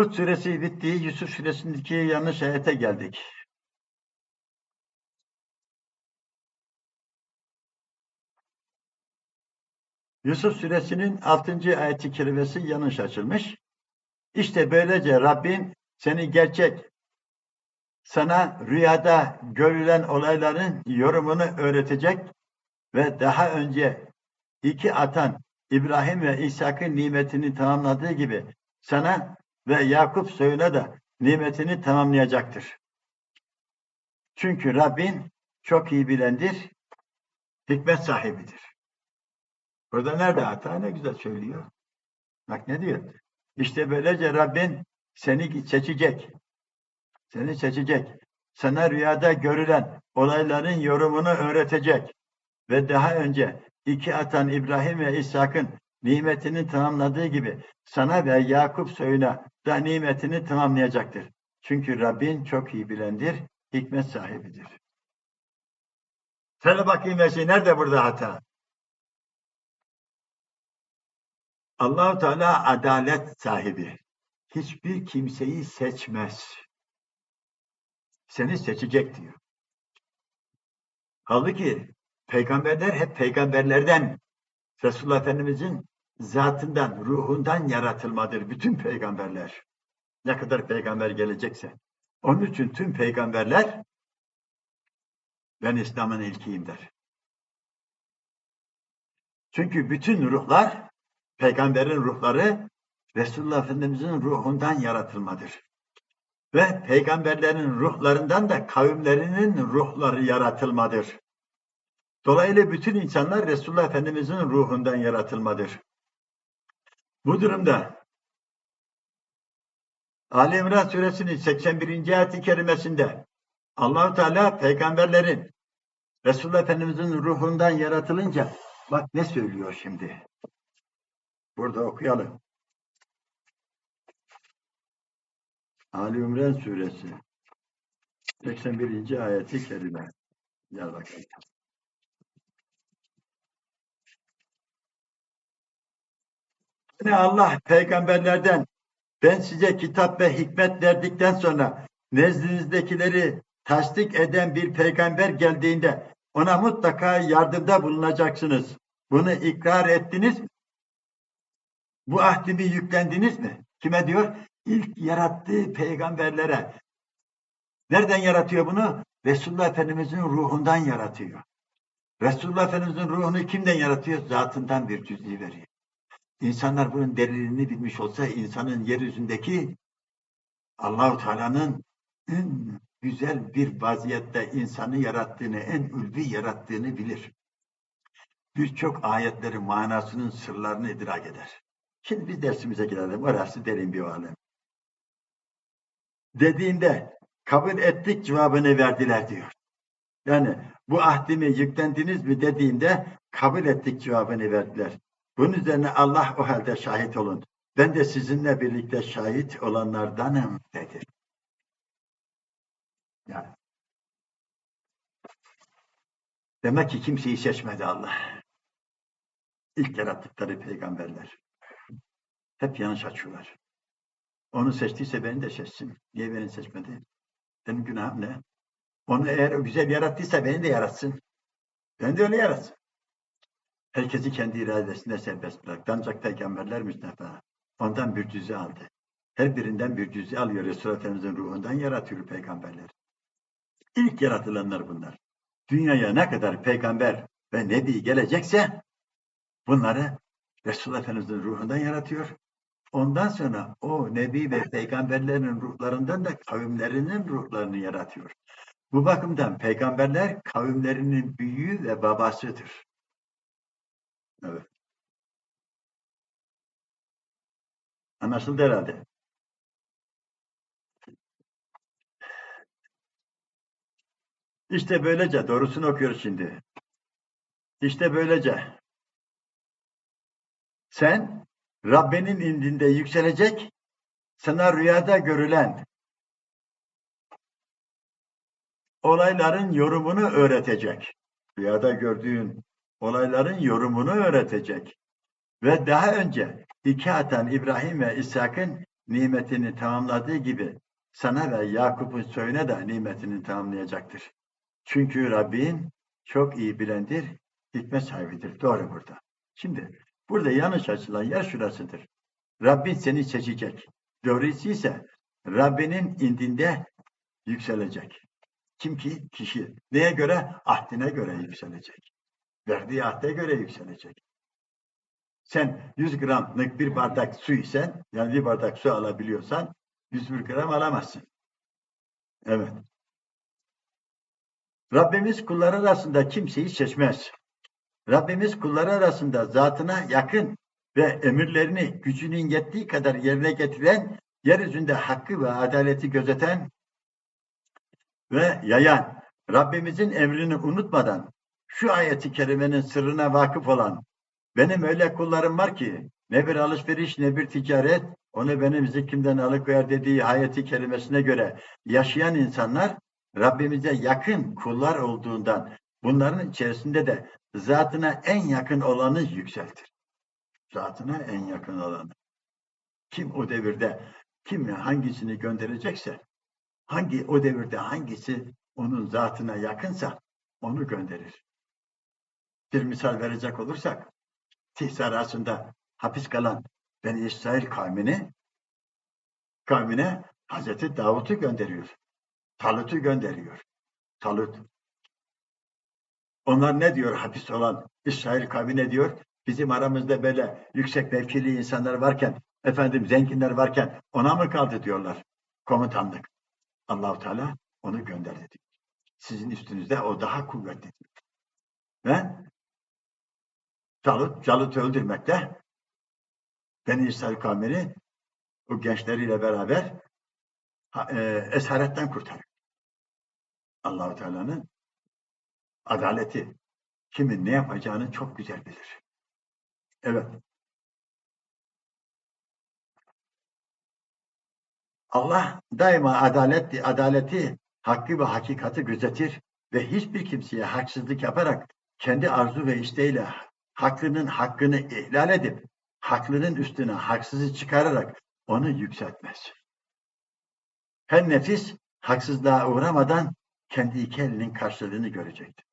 Hud suresi bitti. Yusuf suresindeki yanlış ayete geldik. Yusuf suresinin 6. ayeti kerimesi yanlış açılmış. İşte böylece Rabbin seni gerçek sana rüyada görülen olayların yorumunu öğretecek ve daha önce iki atan İbrahim ve İshak'ın nimetini tamamladığı gibi sana ve Yakup soyuna da nimetini tamamlayacaktır. Çünkü Rabbin çok iyi bilendir, hikmet sahibidir. Burada nerede hata? Ne güzel söylüyor. Bak ne diyor? İşte böylece Rabbin seni seçecek. Seni seçecek. Sana rüyada görülen olayların yorumunu öğretecek. Ve daha önce iki atan İbrahim ve İshak'ın nimetini tamamladığı gibi sana ve Yakup soyuna da nimetini tamamlayacaktır. Çünkü Rabbin çok iyi bilendir, hikmet sahibidir. Söyle bakayım şey nerede burada hata? Allahu Teala adalet sahibi. Hiçbir kimseyi seçmez. Seni seçecek diyor. Halbuki peygamberler hep peygamberlerden, Resulullah Efendimizin zatından, ruhundan yaratılmadır bütün peygamberler. Ne kadar peygamber gelecekse. Onun için tüm peygamberler ben İslam'ın ilkiyim der. Çünkü bütün ruhlar, peygamberin ruhları Resulullah Efendimizin ruhundan yaratılmadır. Ve peygamberlerin ruhlarından da kavimlerinin ruhları yaratılmadır. Dolayısıyla bütün insanlar Resulullah Efendimizin ruhundan yaratılmadır. Bu durumda Ali İmran suresinin 81. ayet-i kerimesinde Allahu Teala peygamberlerin Resulullah Efendimizin ruhundan yaratılınca bak ne söylüyor şimdi. Burada okuyalım. Ali İmran suresi 81. ayeti kerime. Gel bakalım. Yine Allah peygamberlerden ben size kitap ve hikmet verdikten sonra nezdinizdekileri tasdik eden bir peygamber geldiğinde ona mutlaka yardımda bulunacaksınız. Bunu ikrar ettiniz mi? Bu ahdimi yüklendiniz mi? Kime diyor? İlk yarattığı peygamberlere. Nereden yaratıyor bunu? Resulullah Efendimiz'in ruhundan yaratıyor. Resulullah Efendimiz'in ruhunu kimden yaratıyor? Zatından bir cüz'i veriyor. İnsanlar bunun delilini bilmiş olsa insanın yeryüzündeki Allahu Teala'nın en güzel bir vaziyette insanı yarattığını, en ulvi yarattığını bilir. Birçok ayetlerin manasının sırlarını idrak eder. Şimdi biz dersimize girelim. Orası derin bir alem. Dediğinde kabul ettik cevabını verdiler diyor. Yani bu ahdimi yüklendiniz mi dediğinde kabul ettik cevabını verdiler. Bunun üzerine Allah o halde şahit olun. Ben de sizinle birlikte şahit olanlardanım dedi. Yani. Demek ki kimseyi seçmedi Allah. İlk yarattıkları peygamberler. Hep yanlış açıyorlar. Onu seçtiyse beni de seçsin. Niye beni seçmedi? Benim günahım ne? Onu eğer güzel yarattıysa beni de yaratsın. Ben de öyle yaratsın. Herkesi kendi iradesinde serbest bıraktı. Ancak peygamberler müstefaa. Ondan bir cüz'i aldı. Her birinden bir cüz'i alıyor. Resulullah Efendimiz'in ruhundan yaratıyor peygamberler. İlk yaratılanlar bunlar. Dünyaya ne kadar peygamber ve nebi gelecekse bunları Resulullah Efendimiz'in ruhundan yaratıyor. Ondan sonra o nebi ve peygamberlerin ruhlarından da kavimlerinin ruhlarını yaratıyor. Bu bakımdan peygamberler kavimlerinin büyüğü ve babasıdır. Evet. Anlaşıldı herhalde. İşte böylece, doğrusunu okuyoruz şimdi. İşte böylece. Sen Rabbinin indinde yükselecek, sana rüyada görülen olayların yorumunu öğretecek. Rüyada gördüğün olayların yorumunu öğretecek. Ve daha önce iki İbrahim ve İshak'ın nimetini tamamladığı gibi sana ve Yakup'un soyuna da nimetini tamamlayacaktır. Çünkü Rabbin çok iyi bilendir, hikmet sahibidir. Doğru burada. Şimdi burada yanlış açılan yer şurasıdır. Rabbin seni seçecek. Doğrusu ise Rabbinin indinde yükselecek. Kim ki? Kişi. Neye göre? Ahdine göre yükselecek. Verdiği ahde göre yükselecek. Sen 100 gramlık bir bardak su isen, yani bir bardak su alabiliyorsan 101 gram alamazsın. Evet. Rabbimiz kullar arasında kimseyi seçmez. Rabbimiz kulları arasında zatına yakın ve emirlerini gücünün yettiği kadar yerine getiren, yeryüzünde hakkı ve adaleti gözeten ve yayan, Rabbimizin emrini unutmadan şu ayeti kerimenin sırrına vakıf olan benim öyle kullarım var ki ne bir alışveriş ne bir ticaret onu benim zikrimden alıkoyar dediği ayeti kerimesine göre yaşayan insanlar Rabbimize yakın kullar olduğundan bunların içerisinde de zatına en yakın olanı yükseltir. Zatına en yakın olanı. Kim o devirde kim hangisini gönderecekse hangi o devirde hangisi onun zatına yakınsa onu gönderir. Bir misal verecek olursak Tis arasında hapis kalan Beni İsrail kavmini kavmine Hazreti Davut'u gönderiyor. Talut'u gönderiyor. Talut. Onlar ne diyor hapis olan İsrail kavmine diyor? Bizim aramızda böyle yüksek mevkili insanlar varken, efendim zenginler varken ona mı kaldı diyorlar komutanlık. Allahu Teala onu gönderdi diyor. Sizin üstünüzde o daha kuvvetli diyor. Ve Talut, Calut'u öldürmekte Beni İsrail kavmini o gençleriyle beraber e, esaretten kurtarıyor. Allahu Teala'nın adaleti kimin ne yapacağını çok güzel bilir. Evet. Allah daima adalet, adaleti, hakkı ve hakikati gözetir ve hiçbir kimseye haksızlık yaparak kendi arzu ve isteğiyle haklının hakkını ihlal edip haklının üstüne haksızı çıkararak onu yükseltmez. Her nefis haksızlığa uğramadan kendi iki elinin karşılığını görecektir.